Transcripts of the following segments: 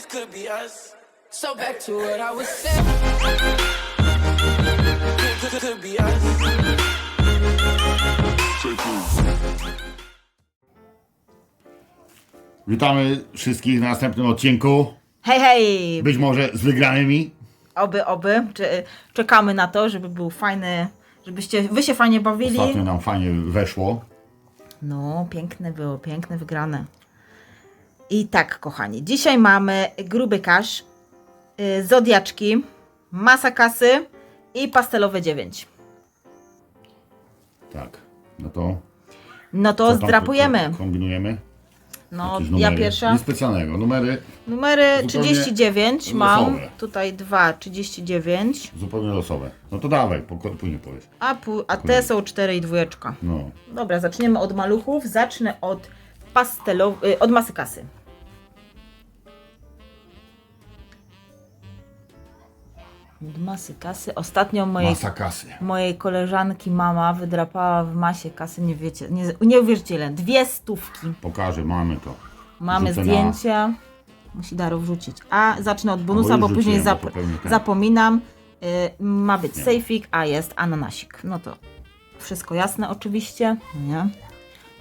this could be us. So back to what I was saying. Could, could, could be us. Witamy wszystkich na następnym odcinku. Hej, hej! Być może z wygranymi. Oby, oby. Cze- Czekamy na to, żeby był fajny, żebyście wy się fajnie bawili. Ostatnio nam fajnie weszło. No, piękne było, piękne, wygrane. I tak, kochani, dzisiaj mamy gruby kasz, y, zodiaczki, masa kasy i pastelowe 9. Tak. No to. No co to tam zdrapujemy. ko- Kombinujemy. No, Jakieś ja numery. pierwsza. Nic specjalnego. Numery Numery Zupełnie 39 mam. losowe. Tutaj dwa, 39. zupełnie losowe. No to dawaj, po, później powiesz. A, pu- a te są 4 i dwójeczka. No. Dobra, zaczniemy od maluchów. Zacznę od pastelowej, od masy kasy. Masy kasy. Ostatnio mojej, Masa kasy. mojej koleżanki mama wydrapała w masie kasy, nie wiecie, nie, nie uwierzycie ile, dwie stówki. Pokażę, mamy to. Mamy Rzucę zdjęcia. Musi Daro wrzucić. A zacznę od bonusa, bo później rzuciłem, zap bo to zapominam. Y, ma być sejfik, a jest ananasik. No to wszystko jasne oczywiście. Nie?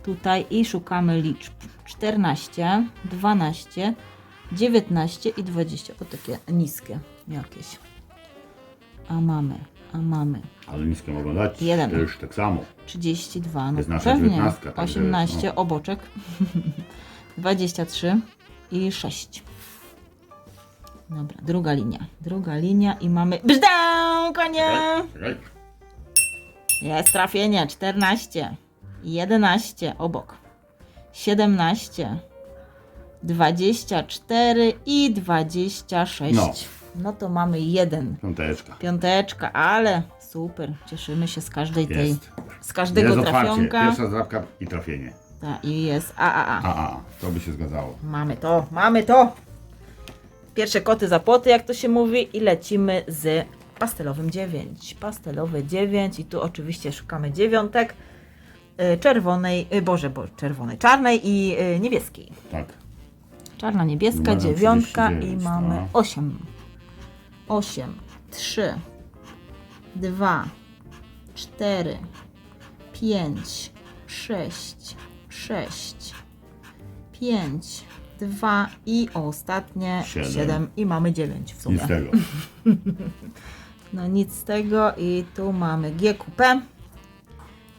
Tutaj i szukamy liczb. 14, 12, 19 i 20. O takie niskie jakieś. A mamy, a mamy Ale niskie mogą dać. Jeden. Już tak samo. 32, no jest nasza pewnie. 19, także 18 no. oboczek. 23 i 6. Dobra, druga linia. Druga linia i mamy. Brzdę, konie! Czekaj. Jest trafienie. 14, 11 obok. 17, 24 i 26. No. No to mamy jeden. Piąteczka. Piąteczka, ale super. Cieszymy się z każdej tej. Jest. Z każdego Jest otwarcie. trafionka. Pierwsza zdrapka i trafienie. Ta, I jest a, a, a. A, a, to by się zgadzało. Mamy to, mamy to. Pierwsze koty za płoty, jak to się mówi. I lecimy z pastelowym 9. Pastelowe 9 i tu oczywiście szukamy dziewiątek. y, Czerwonej, y, boże, bo czerwonej, czarnej i y, niebieskiej. Tak. Czarna, niebieska, Numerem dziewiątka i 39, mamy no. 8. 8, 3, 2, 4, 5, 6, 6, 5, 2 i ostatnie Siedem. 7 i mamy 9 w sumie. Nic z tego. No nic z tego i tu mamy GQP.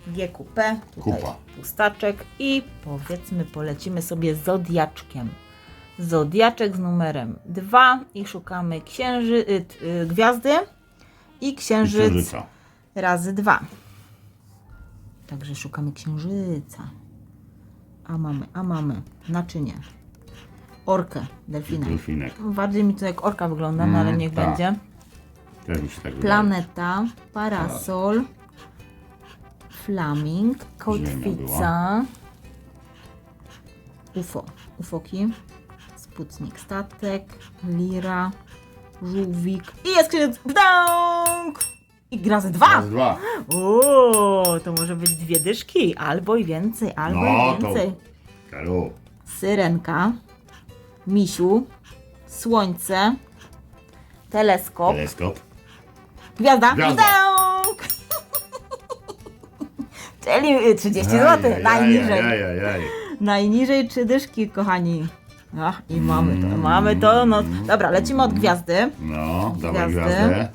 GQP, tutaj Kupa. pustaczek i powiedzmy polecimy sobie zodiaczkiem. Zodiaczek z numerem 2 i szukamy księży, y, y, gwiazdy i księżyc Księżyca. razy 2. Także szukamy księżyca. A mamy, a mamy naczynie. Orkę, delfina. Delfinek. Bardziej mi to jak orka wygląda, no ale Mm, niech tak. będzie. Też mi się tak. Planeta, parasol, flaming, kotwica, UFO, ufoki, sputnik statek, lira, żółwik i jest księżyc! I gra ze dwa! Raz, dwa. O, to może być dwie dyszki, albo i więcej, albo No, i to- więcej. Karu. Syrenka, misiu, słońce, teleskop, Teleskop. Gwiazda. Gwiazda. Czyli y, 30 zł. Najniżej. Ajajaj. Najniżej trzy dyszki, kochani. Ach, i mamy to, mamy to. No, dobra, lecimy od gwiazdy. No, dawaj Gwiazdy. gwiazdę.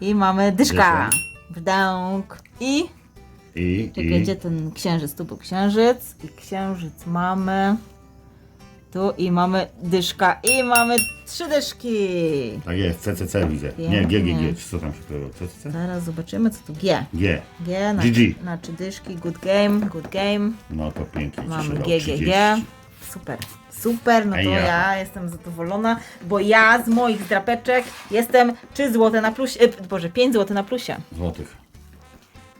I mamy dyszka. Bzdąk. I I, czekaj, i gdzie ten księżyc? Tu był księżyc. I księżyc mamy. Tu i mamy dyszka. I mamy trzy dyszki. tak jest, CCC widzę. Nie, Pięknie. GGG, czy co tam się pojawiło? CCC? Zaraz zobaczymy, co tu G. G. G na, GG. na trzy dyszki. Good game, good game. No to pięknie ci się Mamy dało, GGG. 30. Super, super, no to ja. ja jestem zadowolona, bo ja z moich drapeczek jestem 3 zł na plusie, e, boże 5 zł na plusie. Złotych.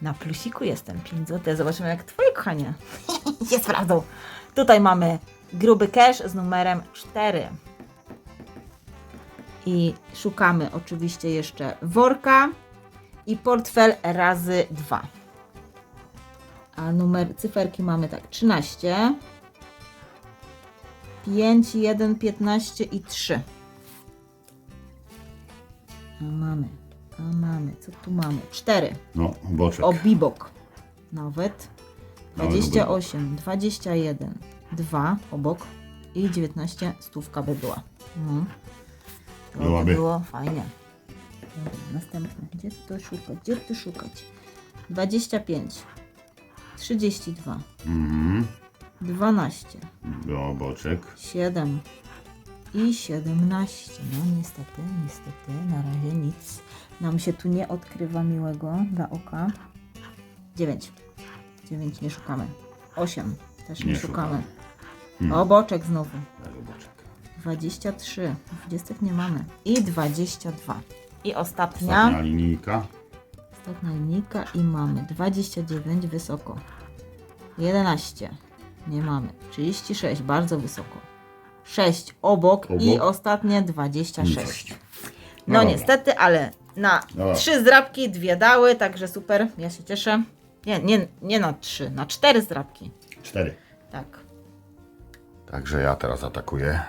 Na plusiku jestem 5 zł, zobaczymy jak twoje kochanie jest prawdą. Tutaj mamy gruby cash z numerem 4. I szukamy oczywiście jeszcze worka i portfel razy 2. A numer cyferki mamy tak 13, 5, 1, 15 i 3. A mamy, a mamy, co tu mamy? 4. No, boczek. Obibok. Nawet. Nawet 28, 21, 2 obok i 19 stówka by była. No. To by Byłaby. było fajnie. Dobra, następne. Gdzie to szukać? Gdzie tu szukać? 25, 32, Mhm. 12, No, boczek. 7 i 17. No niestety, niestety, na razie nic nam się tu nie odkrywa miłego dla oka. 9. 9 nie szukamy. 8 też nie, Nie szukamy. Hmm. O, boczek znowu. Boczek. 23. 20 nie mamy. I 22. I ostatnia. Ostatnia linijka. Ostatnia linijka i mamy 29 wysoko. 11 nie mamy. 36 bardzo wysoko. 6 obok, i Obok. ostatnie 26. Nicość. No, dobra. niestety, ale na Dobra. trzy zdrabki dwie dały, także super. Ja się cieszę. Nie, nie, nie na trzy, na cztery zdrabki. Cztery. Tak. Także ja teraz atakuję.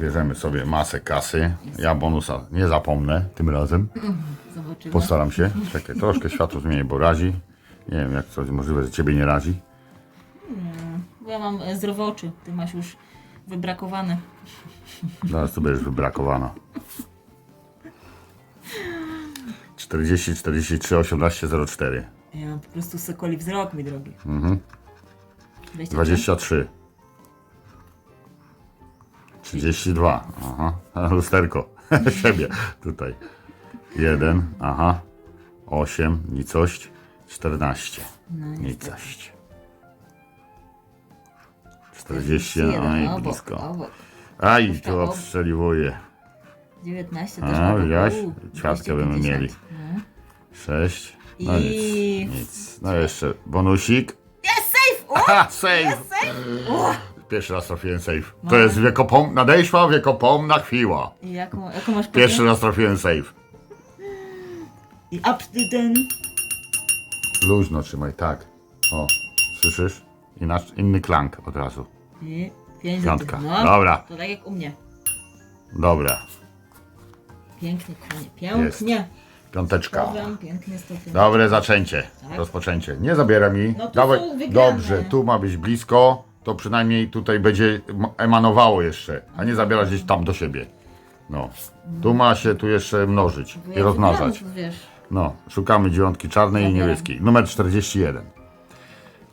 Bierzemy sobie masę kasy. Ja bonusa nie zapomnę tym razem. Zobaczymy. Postaram się. Czekaj, troszkę światło zmienię, bo razi. Nie wiem, jak to możliwe, że ciebie nie razi. Bo ja mam e, zdrowe oczy. Ty masz już wybrakowane. Zaraz tu będziesz wybrakowana. 40, 43, 18, 04. Ja mam po prostu sokoli wzrok, mój drogi. Mhm. 23. 23. 32. Aha. Lusterko. Siebie tutaj. 1. Aha. 8. Nicość. 14. No, niestety. Nicość. 40. Aj, obok, blisko. obok. Aj, Jeszcze tu obok. odstrzeliwuje. 19 A, też widziałaś? Uuu, Ćwiartkę 250. mieli. No. 6. No I- nic. Nic. No jeszcze bonusik. Jest safe! O! Ha, save! Pierwszy raz trafiłem save. To jest wiekopom... nadejszła wiekopomna chwila. I jaką, jaką masz Pierwszy kopię? raz trafiłem save. I up to ten. Luźno trzymaj, tak. O, słyszysz? Inac- inny klank od razu. 5 Piątka. No, Dobra. To tak jak u mnie. Dobra, Pięknie, kochanie. Pięknie. piąteczka. Powiem, pięknie. Dobre zaczęcie, Tak. rozpoczęcie. Nie zabiera mi. No tu Dawaj. są wygrane. Dobrze, tu ma być blisko. To przynajmniej tutaj będzie m- emanowało jeszcze, a nie zabierać gdzieś tam do siebie. No. Tu ma się tu jeszcze mnożyć i rozmnażać. Wiesz. No, szukamy dziewiątki czarnej i Zabieram. niebieskiej. Numer 41.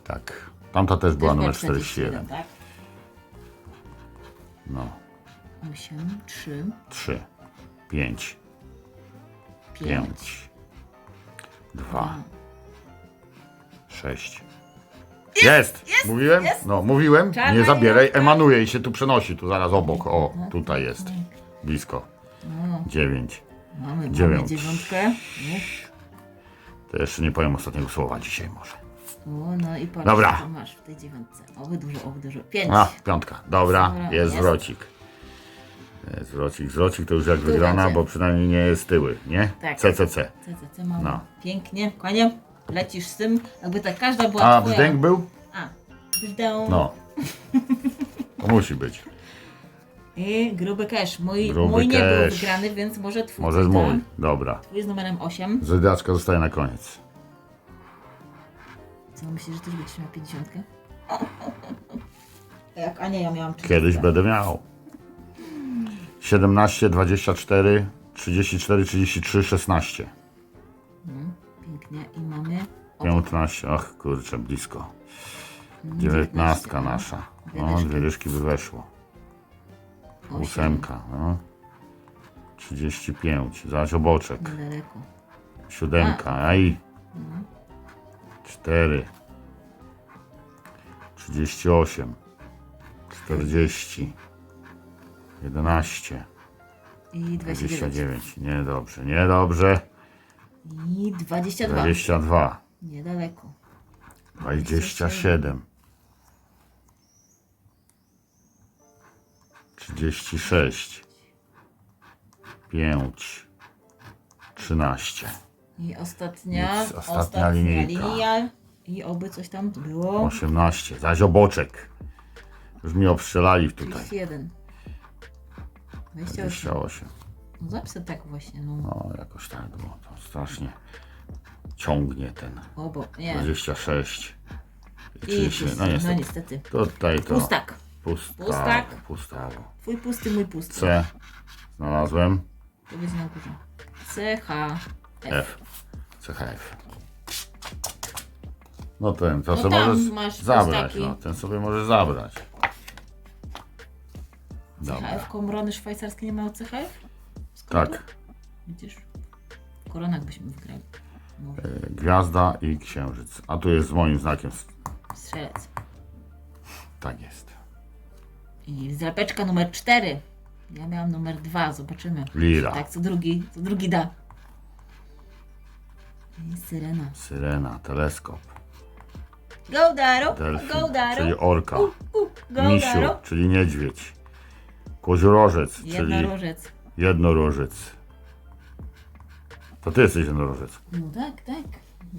Tak. Tamta też była numer była 41. tak? No. 8, 3, 3, 5, 5. 5, 2, 6. Jest! Mówiłem? jest. No, mówiłem. Czarna Nie zabieraj, jedenka. emanuje i się tu przenosi, tu zaraz obok. O, tutaj jest. Blisko. No, 9. mamy, mamy Dziewiąt. dziewiątkę. To jeszcze nie powiem ostatniego słowa dzisiaj może. O, no i patrz, Dobra. co masz w tej dziewiątce. Oby dużo, oby dużo. 5. A, piątka. Dobra, Dobra, jest jest. zwrocik. Jest zwrocik. Zwrocik to już jak wygrana, bo przynajmniej nie jest tyły, nie? Tak. CCC. CCC mamy. No. Pięknie, kochanie. Lecisz z tym, jakby tak każda była A, twoja. brzdęk był? A, brzdęk. No. To musi być. I gruby cash. Mój, Gruby mój nie był cash. wygrany, więc może twój. Może z tak? mój. Dobra. Twój z numerem 8. Zodiaczka zostaje na koniec. Co myślisz, że też będziesz miał 50? Jak, a nie, ja miałam 30. Kiedyś będę miał. 17, 24, 34, 33, 16. Pięknie. I mamy 15, ach kurczę, blisko. 19 nasza. O, dwie dyszki by weszło. Ósemka, no. 35, zaś oboczek. Daleko. Siódemka, aj. 4. 38. 40. 11. I 29. 29. Niedobrze, niedobrze. I 22. 22. Niedaleko. 27. 36. 5. 13. I ostatnia, Nic, ostatnia linijka. linia. I oby coś tam było. 18. Zaś oboczek. Już mi obstrzelali tutaj. 31. 28. 28. No zawsze tak właśnie, no. No, jakoś tak, bo to strasznie ciągnie ten. O, bo nie. 26. I 30. pusty. No niestety. No niestety. Tutaj to. Pustak. Pusta, Pustak. Pustawo. Twój pusty, mój pusty. C. Znalazłem. To będzie na górze. C, H, F. CHF. No ten, to No sobie tam możesz masz zabrać. No, ten sobie możesz zabrać. Dobra. CHF, komorony szwajcarskie nie mają CHF? Skąd to? Tak. Widzisz? W koronach byśmy wygrali. No, E, Gwiazda i księżyc. A tu jest z moim znakiem. strzelec. Tak jest. I zdrapeczka numer 4. Ja miałam numer 2, zobaczymy. Lira. Tak, co drugi, co drugi da. Syrena. Syrena, teleskop. Go Daro, Delfin, go Daro. czyli orka. U, u, go Misiu, czyli niedźwiedź. Koziorożec, czyli Jednorożec. jednorożec. To ty jesteś jednorożec. No tak, tak.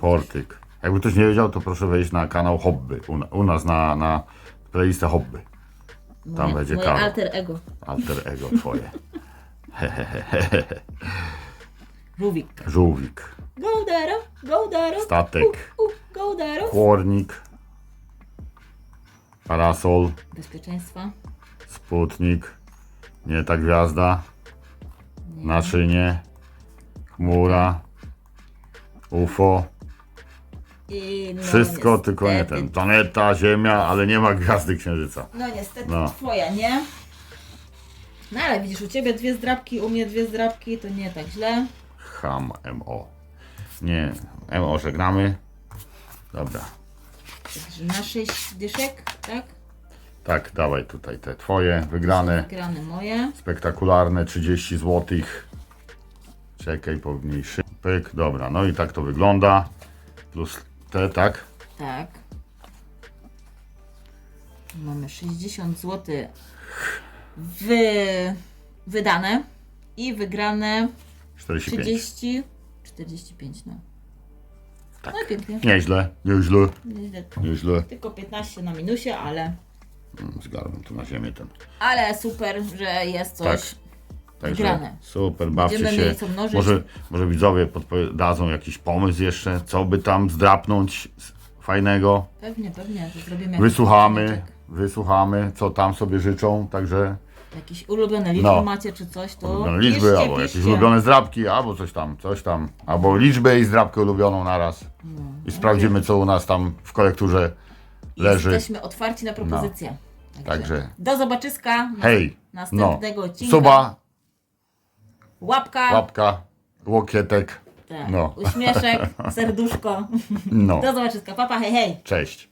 Portyk. Jakby ktoś nie wiedział, to proszę wejść na kanał Hobby. U, na- u nas na, na playlistę Hobby. Tam Moje- będzie moje Karol. alter ego. Alter ego twoje. Żółwik. Żółwik. Go Daro, go Daro. Statek. U. Parasol. Bezpieczeństwa. Sputnik. Nie ta gwiazda. Naczynie. Chmura. UFO. I no, Wszystko, niestety. tylko nie ten. Planeta, Ziemia, ale nie ma gwiazdy księżyca. No niestety No. twoja, nie? No ale widzisz, u ciebie dwie zdrabki, u mnie dwie zdrabki, to nie tak źle. Ham MO. Nie, MO żegnamy. Dobra. Na sześć dyszek, tak? Tak, dawaj tutaj te twoje wygrane. Grane moje. Spektakularne 30 zł. Czekaj, pomniejszy. Pyk, dobra, no i tak to wygląda. Plus te, tak? Tak. Mamy 60 zł wy... wydane i wygrane 45. 30, 45, no. Tak. No i pięknie. Nieźle, nieźle, Nieźle. nieźle. Tylko 15 na minusie, ale, Mm, tu na ziemię ten. ale super, że jest coś. Tak. Także Wygrane. super, bawcie Będziemy się. mieli co mnożyć. Może, może widzowie podpowiedzą jakiś pomysł jeszcze, co by tam zdrapnąć z- fajnego. Pewnie, pewnie, to zrobimy jakiś Wysłuchamy, wysłuchamy, co tam sobie życzą, także Jakieś ulubione liczby No. macie czy coś, to ulubione liczby, piszcie, albo jakieś piszcie. ulubione zdrapki, albo coś tam, coś tam, albo liczbę i zdrapkę ulubioną naraz. No. I sprawdzimy, co u nas tam w kolekturze leży. Jesteśmy otwarci na propozycje. Także Do zobaczyska. hej, no, Następnego odcinka. suba, Łapka. łapka, łokietek, Tak. no. Uśmieszek, serduszko. no, Do zobaczyska. Papa, hej, hej. cześć.